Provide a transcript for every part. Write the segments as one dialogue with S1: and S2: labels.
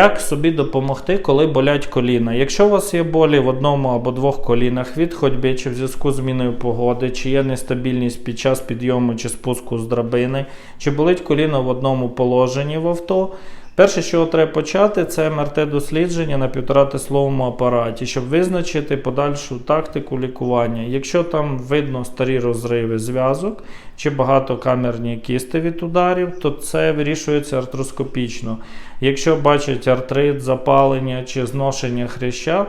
S1: Як собі допомогти, коли болять коліна? Якщо у вас є болі в одному або двох колінах від ходьби чи в зв'язку з зміною погоди, чи є нестабільність під час підйому чи спуску з драбини, чи болить коліно в одному положенні в авто, перше, що треба почати, це МРТ-дослідження на півторатисловому апараті, щоб визначити подальшу тактику лікування. Якщо там видно старі розриви зв'язок чи багатокамерні кісти від ударів, то це вирішується артроскопічно. Якщо бачать артрит, запалення чи зношення хряща,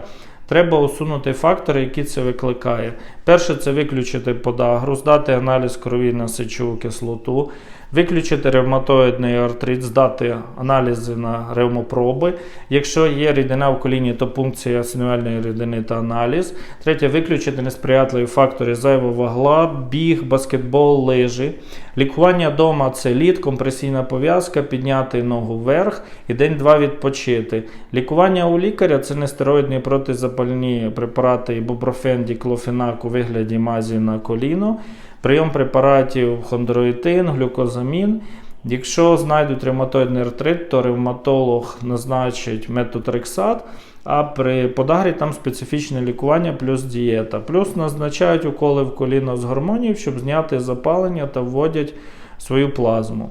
S1: треба усунути фактори, які це викликає. Перше це виключити подагру, здати аналіз крові на сечову кислоту, виключити ревматоїдний артрит, здати аналізи на ревмопроби. Якщо є рідина в коліні, то пункція синювальної рідини та аналіз. Третє виключити несприятливі фактори зайва вагла, біг, баскетбол, лижі. Лікування вдома це лід, компресійна пов'язка, підняти ногу вверх і день-два відпочити. Лікування у лікаря це нестероїдні протизапальні препарати ібупрофен, діклофенак у вигляді мазі на коліно, прийом препаратів хондроїтин, глюкозамін. Якщо знайдуть ревматоїдний артрит, то ревматолог назначить метотрексат, а при подагрі там специфічне лікування плюс дієта. Плюс назначають уколи в коліно з гормонів, щоб зняти запалення та вводять свою плазму.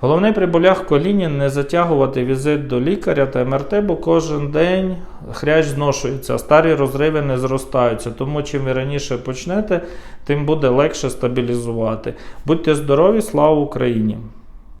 S1: Головне при болях в коліні не затягувати візит до лікаря та МРТ, бо кожен день хрящ зношується, старі розриви не зростаються. Тому чим ви раніше почнете, тим буде легше стабілізувати. Будьте здорові, слава Україні!